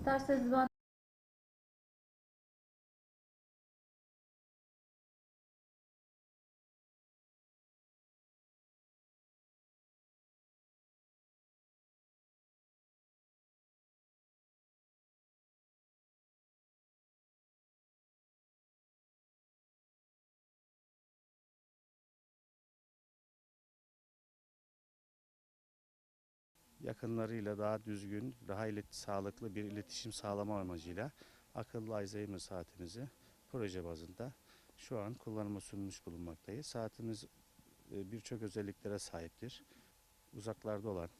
İsterseniz ben yakınlarıyla daha düzgün, daha ilet- sağlıklı bir iletişim sağlama amacıyla akıllı Alzheimer saatimizi proje bazında şu an kullanıma sunmuş bulunmaktayız. Saatimiz e, birçok özelliklere sahiptir. Uzaklarda olan,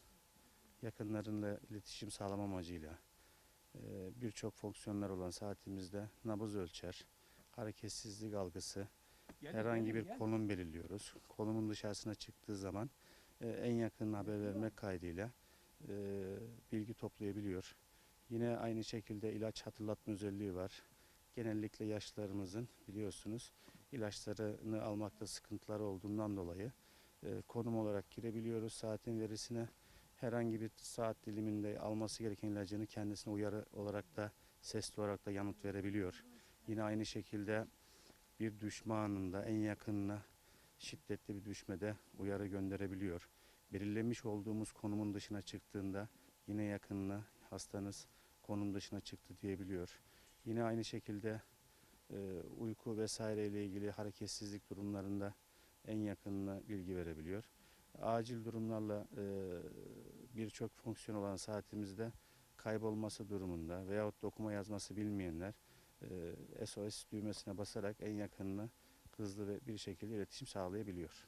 yakınlarıyla iletişim sağlama amacıyla e, birçok fonksiyonlar olan saatimizde nabız ölçer, hareketsizlik algısı, herhangi bir konum belirliyoruz. Konumun dışarısına çıktığı zaman e, en yakın haber vermek kaydıyla e, bilgi toplayabiliyor. Yine aynı şekilde ilaç hatırlatma özelliği var. Genellikle yaşlılarımızın biliyorsunuz ilaçlarını almakta sıkıntıları olduğundan dolayı e, konum olarak girebiliyoruz saatin verisine. Herhangi bir saat diliminde alması gereken ilacını kendisine uyarı olarak da sesli olarak da yanıt verebiliyor. Yine aynı şekilde bir düşme anında en yakınına şiddetli bir düşmede uyarı gönderebiliyor. Belirlemiş olduğumuz konumun dışına çıktığında yine yakınına hastanız konum dışına çıktı diyebiliyor. Yine aynı şekilde e, uyku vesaire ile ilgili hareketsizlik durumlarında en yakınına bilgi verebiliyor. Acil durumlarla e, birçok fonksiyon olan saatimizde kaybolması durumunda veyahut da okuma yazması bilmeyenler e, SOS düğmesine basarak en yakınına hızlı ve bir şekilde iletişim sağlayabiliyor.